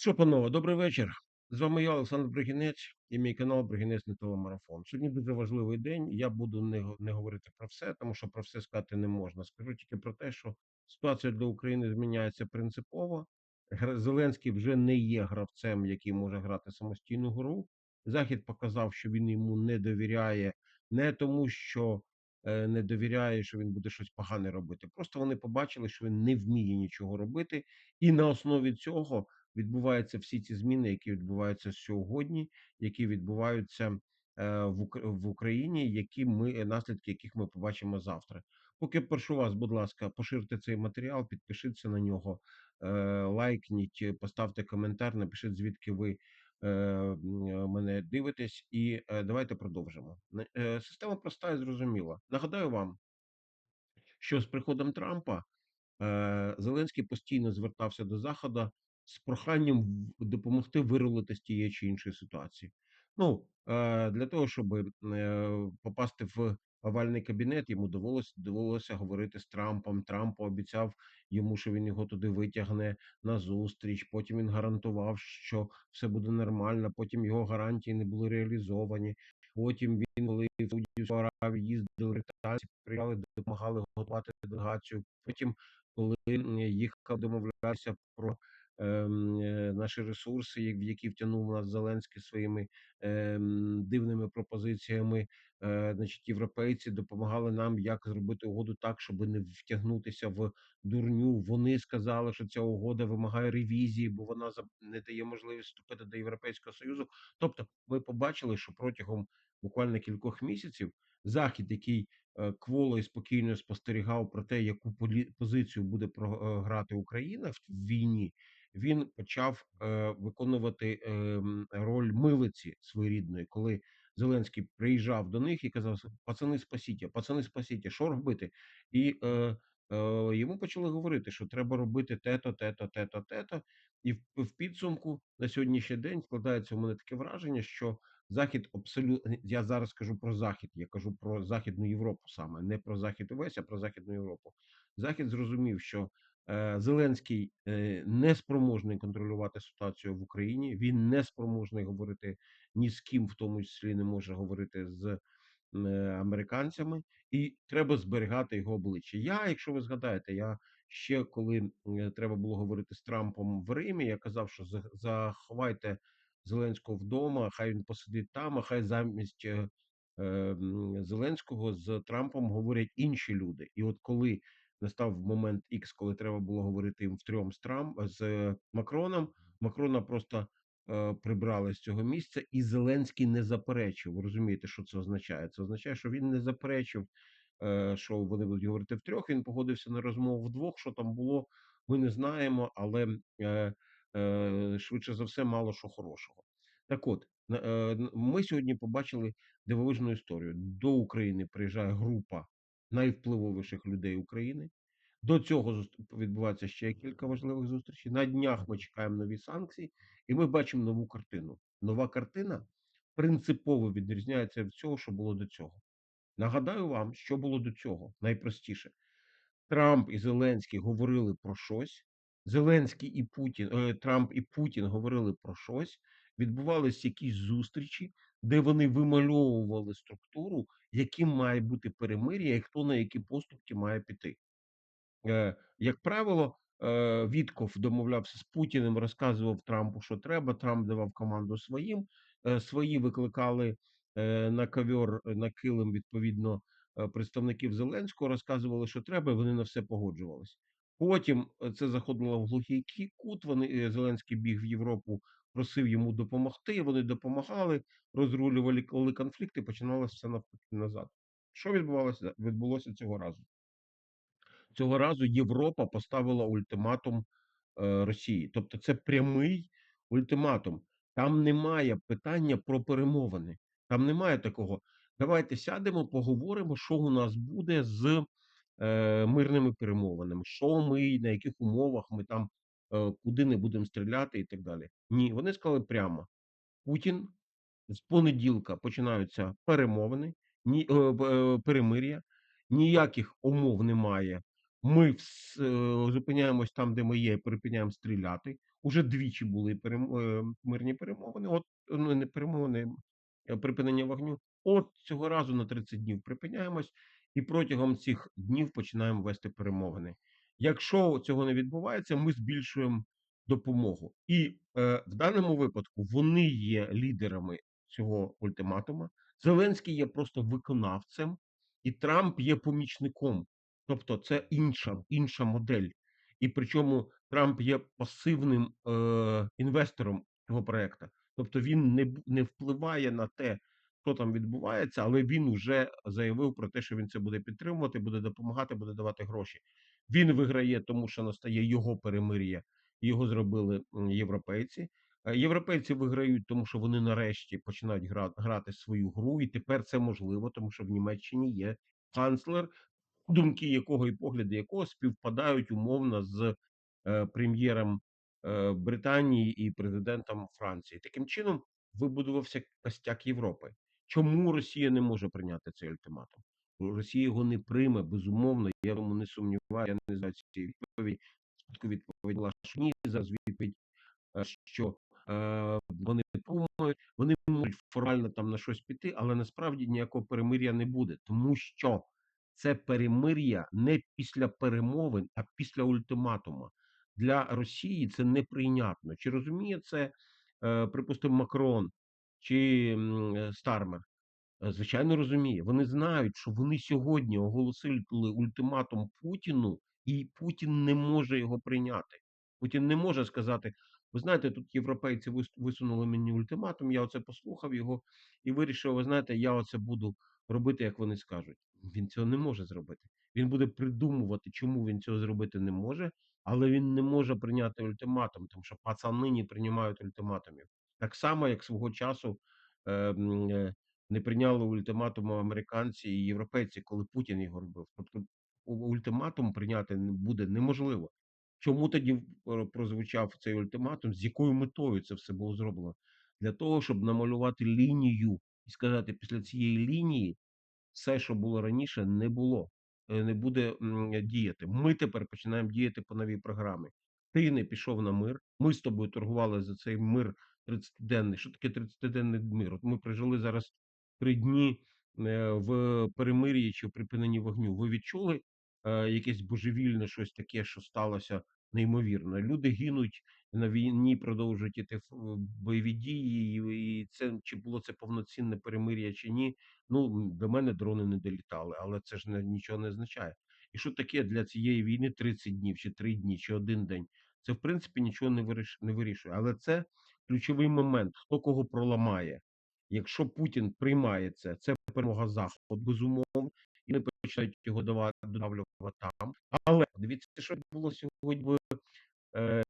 Що, панове, добрий вечір. З вами я, Олександр Бригінець, і мій канал Бригінець не телемарафон. Сьогодні дуже важливий день. Я буду не, не говорити про все, тому що про все сказати не можна. Скажу тільки про те, що ситуація для України зміняється принципово. Зеленський вже не є гравцем, який може грати самостійну гру. Захід показав, що він йому не довіряє, не тому, що е, не довіряє, що він буде щось погане робити. Просто вони побачили, що він не вміє нічого робити, і на основі цього відбуваються всі ці зміни, які відбуваються сьогодні, які відбуваються е, в Україні, які ми наслідки яких ми побачимо завтра. Поки прошу вас, будь ласка, поширте цей матеріал, підпишіться на нього, е, лайкніть, е, поставте коментар, напишіть звідки ви е, е, мене дивитесь, і е, давайте продовжимо. Е, Система проста і зрозуміла. Нагадаю вам, що з приходом Трампа Е, Зеленський постійно звертався до Заходу з проханням допомогти вирулити з тієї чи іншої ситуації. Ну е, для того, щоб е, попасти в овальний кабінет, йому довелося довелося говорити з Трампом. Трамп обіцяв йому, що він його туди витягне на зустріч. Потім він гарантував, що все буде нормально. Потім його гарантії не були реалізовані. Потім він, коли в Саудівську Аравію їздили британці, приїжджали, допомагали готувати делегацію. Потім коли м, їхав домовлятися про наші ресурси, в які втягнув нас Зеленський своїми ем, дивними пропозиціями. Е, значить, європейці допомагали нам, як зробити угоду так, щоб не втягнутися в дурню. Вони сказали, що ця угода вимагає ревізії, бо вона не дає можливість вступити до Європейського Союзу. Тобто, ми побачили, що протягом буквально кількох місяців захід, який е, кволо і спокійно спостерігав про те, яку позицію буде про- е, Україна в війні, він почав е, виконувати е, роль милиці своєрідної, коли Зеленський приїжджав до них і казав: пацани, спасіть, пацани, спасіть, що робити? І е, е, йому почали говорити, що треба робити те-то, те-то, те-то, те-то. І в, в підсумку на сьогоднішній день складається у мене таке враження, що Захід абсолютно я зараз кажу про захід. Я кажу про Західну Європу саме не про захід увесь, а про Західну Європу. Захід зрозумів, що Зеленський е, не спроможний контролювати ситуацію в Україні. Він не спроможний говорити ні з ким, в тому числі не може говорити з е, американцями, і треба зберігати його обличчя. Я, якщо ви згадаєте, я ще коли е, треба було говорити з Трампом в Римі, я казав, що заховайте Зеленського вдома, хай він посидить там, а хай замість е, е, Зеленського з Трампом говорять інші люди. І от коли настав момент X, коли треба було говорити їм втрьом з Трамп з Макроном, Макрона просто е, прибрали з цього місця, і Зеленський не заперечив. Ви розумієте, що це означає? Це означає, що він не заперечив, е, що вони будуть говорити втрьох. Він погодився на розмову вдвох. Що там було, ми не знаємо, але е, е, швидше за все, мало що хорошого. Так от, е, ми сьогодні побачили дивовижну історію. До України приїжджає група найвпливовіших людей України. До цього відбувається ще кілька важливих зустрічей. На днях ми чекаємо нові санкції, і ми бачимо нову картину. Нова картина принципово відрізняється від цього, що було до цього. Нагадаю вам, що було до цього найпростіше. Трамп і Зеленський говорили про щось. Зеленський і Путін, е, Трамп і Путін говорили про щось. Відбувалися якісь зустрічі, де вони вимальовували структуру, яким має бути перемир'я, і хто на які поступки має піти. Е, як правило, е, Вітков домовлявся з Путіним, розказував Трампу, що треба. Трамп давав команду своїм. Е, свої викликали на ковьор, на килим, відповідно, представників Зеленського, розказували, що треба, і вони на все погоджувалися. Потім це заходило в глухий кут. Вони Зеленський біг в Європу, просив йому допомогти. Вони допомагали, розрулювали конфлікти, починалося все навпаки назад. Що відбувалося відбулося цього разу? Цього разу Європа поставила ультиматум е, Росії. Тобто, це прямий ультиматум. Там немає питання про перемовини. Там немає такого. Давайте сядемо, поговоримо, що у нас буде з е, мирними перемовинами, що ми, на яких умовах ми там куди не будемо стріляти і так далі. Ні, вони сказали прямо: Путін з понеділка починаються перемовини, ні, е, е, перемир'я, ніяких умов немає Ми вс е, зупиняємось там, де ми є, припиняємо стріляти. Уже двічі були перем е, мирні перемовини. От, ну, не перемовини, е, припинення вогню. От цього разу на 30 днів припиняємось і протягом цих днів починаємо вести перемовини. Якщо цього не відбувається, ми збільшуємо допомогу. І, е, в даному випадку вони є лідерами цього ультиматума. Зеленський є просто виконавцем, і Трамп є помічником. Тобто це інша інша модель. І причому Трамп є пасивним е, інвестором цього проекту. Тобто він не не впливає на те, що там відбувається, але він вже заявив про те, що він це буде підтримувати, буде допомагати, буде давати гроші. Він виграє, тому що настає його перемир'я, його зробили європейці. Е, Європейці виграють, тому що вони нарешті починають гра- грати свою гру, і тепер це можливо, тому що в Німеччині є канцлер, думки якого і погляди якого співпадають умовно з е, прем'єром е, Британії і президентом Франції. Таким чином вибудувався костяк Європи. Чому Росія не може прийняти цей ультиматум? Росія його не прийме, безумовно. Я тому не сумніваю, я не знаю цієї відповіді. Спочатку відповідь була, що ні, зараз відповідь е, що е, вони думають, вони можуть формально там на щось піти, але насправді ніякого перемир'я не буде, тому що це перемир'я не після перемовин, а після ультиматума. Для Росії це неприйнятно. Чи розуміє це, е, припустимо, Макрон чи е, Стармер? Е, Звичайно, розуміє. Вони знають, що вони сьогодні оголосили ультиматум Путіну, і Путін не може його прийняти. Путін не може сказати: ви знаєте, тут європейці вис- висунули мені ультиматум, я оце послухав його і вирішив, ви знаєте, я оце буду робити, як вони скажуть. Він цього не може зробити. Він буде придумувати, чому він цього зробити не може, але він не може прийняти ультиматум, тому що пацани не приймають ультиматумів. Так само, як свого часу. е, е, не прийняли ультиматуму американці і європейці, коли Путін його робив. Тобто ультиматум прийняти не буде неможливо. Чому тоді е, прозвучав цей ультиматум? З якою метою це все було зроблено? Для того, щоб намалювати лінію і сказати, після цієї лінії все, що було раніше, не було, е, не буде діяти. Ми тепер починаємо діяти по новій програмі. Ти не пішов на мир. Ми з тобою торгували за цей мир 30-денний. Що таке 30-денний мир? От ми прожили зараз три дні е, в перемир'ї чи в припиненні вогню. Ви відчули е, якесь божевільне щось таке, що сталося неймовірно? Люди гинуть на війні, продовжують іти в- бойові дії, і і це чи було це повноцінне перемир'я чи ні? Ну, до мене дрони не долітали, але це ж не, нічого не означає. І що таке для цієї війни 30 днів, чи 3 дні, чи один день? Це в принципі нічого не виріш, не вирішує. Але це ключовий момент, хто кого проламає. Якщо Путін приймає це, це перемога Заходу, безумовно, і не починають його додавлювати там. Але дивіться, що було сьогодні в е,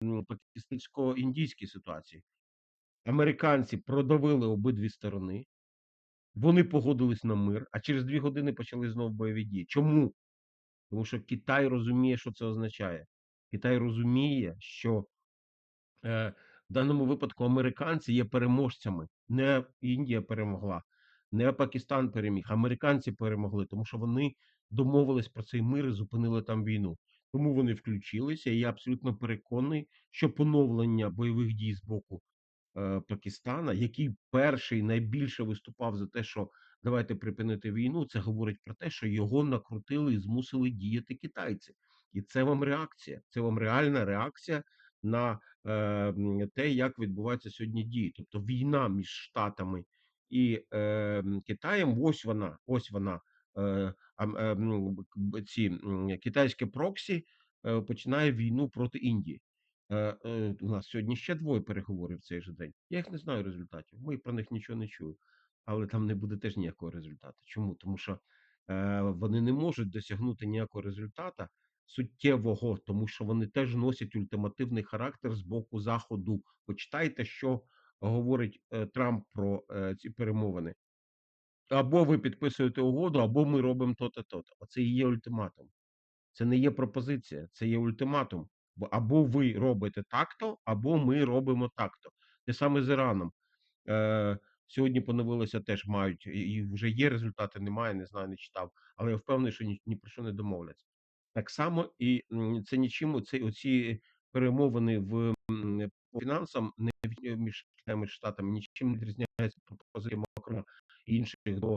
пакистансько-індійській ситуації. Американці продавили обидві сторони. Вони погодились на мир, а через дві години почали знову бойові дії. Чому? Тому що Китай розуміє, що це означає. Китай розуміє, що е, даному випадку американці є переможцями. Не Індія перемогла, не Пакистан переміг. Американці перемогли, тому що вони домовились про цей мир і зупинили там війну. Тому вони включилися. І я абсолютно переконаний, що поновлення бойових дій з боку е, Пакистана, який перший найбільше виступав за те, що давайте припинити війну. Це говорить про те, що його накрутили і змусили діяти китайці, і це вам реакція. Це вам реальна реакція на те, як відбуваються сьогодні дії. Тобто війна між Штатами і е, Китаєм. Ось вона, ось вона. Е, е, ці м, китайське проксі е, починає війну проти Індії. Е, е, у нас сьогодні ще двоє переговорів в цей же день. Я їх не знаю результатів. Ми про них нічого не чую. Але там не буде теж ніякого результату. Чому? Тому що е, вони не можуть досягнути ніякого результата суттєвого, тому що вони теж носять ультимативний характер з боку Заходу. Почитайте, що говорить е, Трамп про е, ці перемовини. Або ви підписуєте угоду, або ми робимо то-то, то-то. Оце і є ультиматум. Це не є пропозиція, це є ультиматум. Бо або ви робите так-то, або ми робимо так-то. Те саме з Іраном. Е, сьогодні поновилося теж мають, і вже є результати, немає, не знаю, не читав. Але я впевнений, що ні, ні про що не домовляться. Так само і, це нічим оці оці перемовини в, фінансам не між Штатами нічим не відрізняється пропозиція Макрона і інших до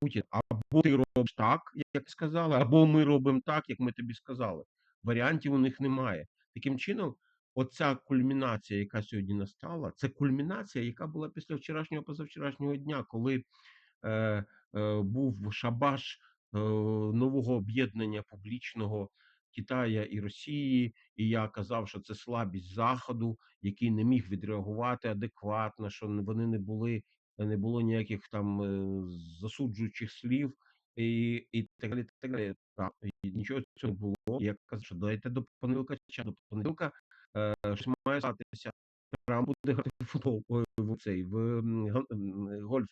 Путіна. Або ти робиш так, як ти сказала, або ми робимо так, як ми тобі сказали. Варіантів у них немає. Таким чином, оця кульмінація, яка сьогодні настала, це кульмінація, яка була після вчорашнього позавчорашнього дня, коли е, е, був шабаш нового об'єднання публічного Китая і Росії, і я казав, що це слабість Заходу, який не міг відреагувати адекватно, що вони не були, не було ніяких там е, засуджуючих слів. І і так далі, так далі. Так, і нічого цього не було. Я казав, що дайте до понеділка час, до понеділка е, щось має статися. Трамп буде грати в футбол в цей в гол- м, гольф.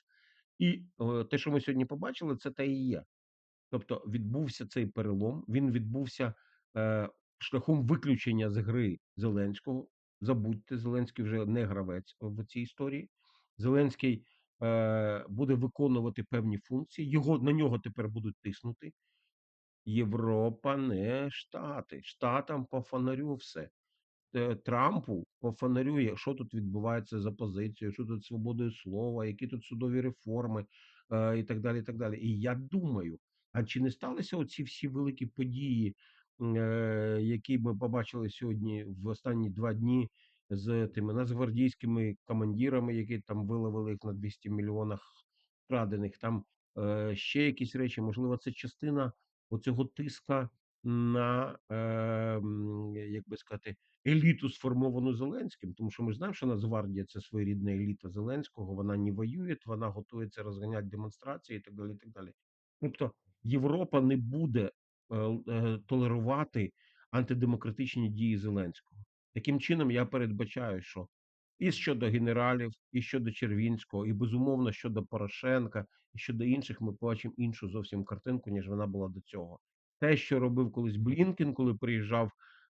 І е, те, що ми сьогодні побачили, це те і є. Тобто відбувся цей перелом, він відбувся е, шляхом виключення з гри Зеленського. Забудьте, Зеленський вже не гравець в цій історії. Зеленський е, буде виконувати певні функції. Його на нього тепер будуть тиснути. Європа, не Штати. Штатам по фонарю все. Е, Трампу по фонарю, що тут відбувається за позицією, що тут свободою слова, які тут судові реформи е, і так далі. І так далі. І я думаю, а чи не сталися оці всі великі події, е, які ми побачили сьогодні в останні два дні з тими нацгвардійськими командирами, які там виловили їх на 200 мільйонах вкрадених, там е, ще якісь речі, можливо, це частина оцього тиска на, е, як би сказати, еліту, сформовану Зеленським, тому що ми знаємо, що Нацгвардія це своєрідна еліта Зеленського. Вона не воює, вона готується розганяти демонстрації і так далі. І так далі. Тобто Європа не буде е, е, толерувати антидемократичні дії Зеленського. Таким чином, я передбачаю, що і щодо генералів, і щодо Червінського, і безумовно щодо Порошенка, і щодо інших, ми побачимо іншу зовсім картинку, ніж вона була до цього. Те, що робив колись Блінкен, коли приїжджав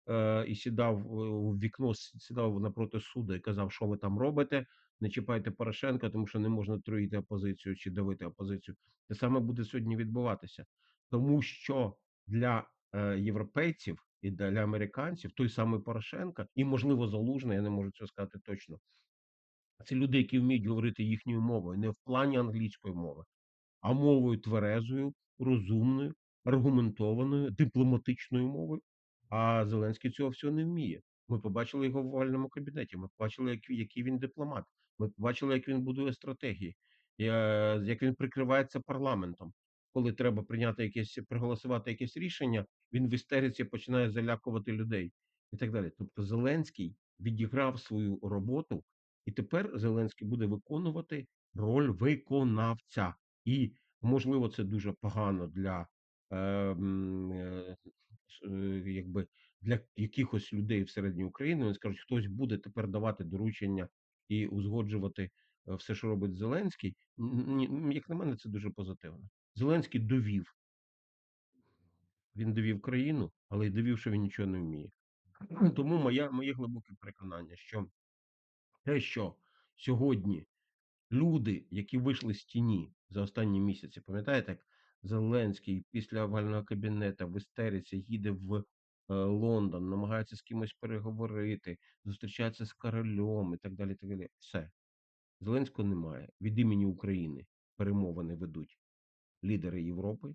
е, і сідав е, у вікно, сідав напроти суду і казав, що ви там робите, не чіпайте Порошенка, тому що не можна троїти опозицію чи давити опозицію. Те саме буде сьогодні відбуватися, тому що для е, європейців і для американців той самий Порошенка, і можливо Залужний, я не можу цього сказати точно. Це люди, які вміють говорити їхньою мовою, не в плані англійської мови, а мовою тверезою, розумною, аргументованою, дипломатичною мовою. А Зеленський цього всього не вміє. Ми побачили його в овальному кабінеті. Ми побачили, як, який він дипломат. Ми побачили, як він будує стратегії, як він прикривається парламентом. Коли треба прийняти якесь проголосувати якесь рішення, він в істериці починає залякувати людей і так далі. Тобто, Зеленський відіграв свою роботу, і тепер Зеленський буде виконувати роль виконавця. І можливо, це дуже погано для е, е, е, якби для якихось людей всередині України. Вони скажуть, хтось буде тепер давати доручення і узгоджувати все, що робить Зеленський. Як на мене, це дуже позитивно. Зеленський довів. Він довів країну, але й довів, що він нічого не вміє. Тому моя, моє глибоке переконання, що те, що сьогодні люди, які вийшли з тіні за останні місяці, пам'ятаєте, як Зеленський після овального кабінету в істериці їде в е, Лондон, намагається з кимось переговорити, зустрічається з королем і так далі. Так далі. Все. Зеленського немає. Від імені України перемовини ведуть лідери Європи.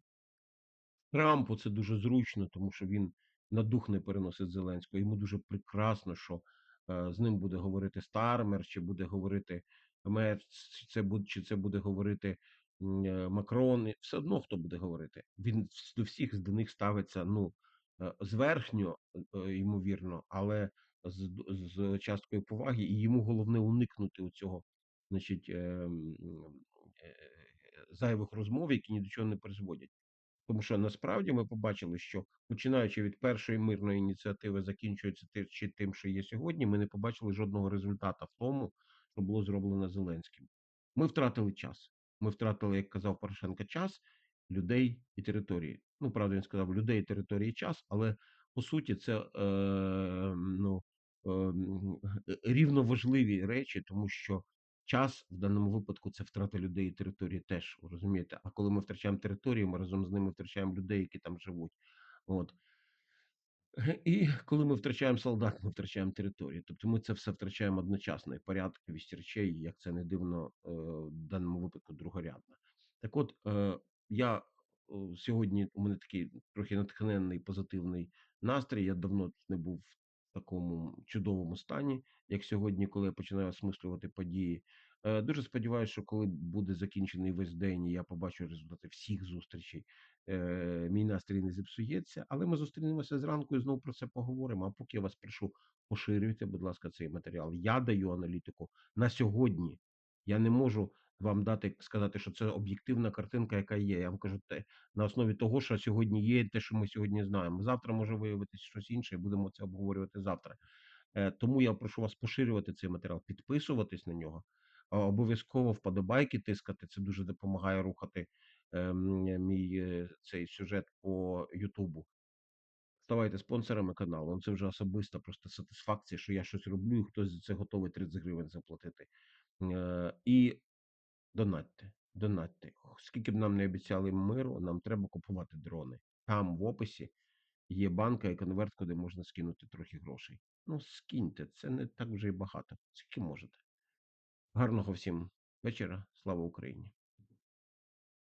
Трампу це дуже зручно, тому що він на дух не переносить Зеленського. Йому дуже прекрасно, що е, з ним буде говорити Стармер, чи буде говорити Мерц, чи це буде, чи це буде говорити Макрон. Все одно хто буде говорити. Він до всіх до них ставиться ну е, зверхньо, е, ймовірно, але з, з часткою поваги, і йому головне уникнути у цього, значить, е, е, зайвих розмов, які ні до чого не призводять. Тому що насправді ми побачили, що починаючи від першої мирної ініціативи, закінчується чи тим, що є сьогодні, ми не побачили жодного результату в тому, що було зроблено Зеленським. Ми втратили час. Ми втратили, як казав Порошенко, час людей і території. Ну, правда, він сказав людей, території, час, але по суті, це е, ну, е, рівно важливі речі, тому що час в даному випадку це втрата людей і території теж, розумієте. А коли ми втрачаємо територію, ми разом з ними втрачаємо людей, які там живуть. От. І коли ми втрачаємо солдат, ми втрачаємо територію. Тобто ми це все втрачаємо одночасно, і порядковість речей, як це не дивно, е, в даному випадку другорядна. Так от, е, я, сьогодні у мене такий трохи натхненний позитивний настрій. Я давно не був в такому чудовому стані, як сьогодні, коли я починаю осмислювати події. Е, дуже сподіваюсь, що коли буде закінчений весь день, і я побачу результати всіх зустрічей, е, мій настрій не зіпсується. Але ми зустрінемося зранку і знову про це поговоримо. А поки я вас прошу, поширюйте, будь ласка, цей матеріал. Я даю аналітику на сьогодні. Я не можу вам дати сказати, що це об'єктивна картинка, яка є. Я вам кажу те на основі того, що сьогодні є, те, що ми сьогодні знаємо. Завтра може виявитися щось інше, і будемо це обговорювати завтра. Е, тому я прошу вас поширювати цей матеріал, підписуватись на нього, обов'язково вподобайки тискати. Це дуже допомагає рухати ем, мій е, цей сюжет по Ютубу. Ставайте спонсорами каналу. Ну, Це вже особиста просто сатисфакція, що я щось роблю, і хтось за це готовий 30 гривень заплатити. Е, і донатьте, донатьте. Скільки б нам не обіцяли миру, нам треба купувати дрони. Там в описі є банка і конверт, куди можна скинути трохи грошей. Ну, скиньте, це не так вже й багато. Скільки можете. Гарного всім вечора. Слава Україні!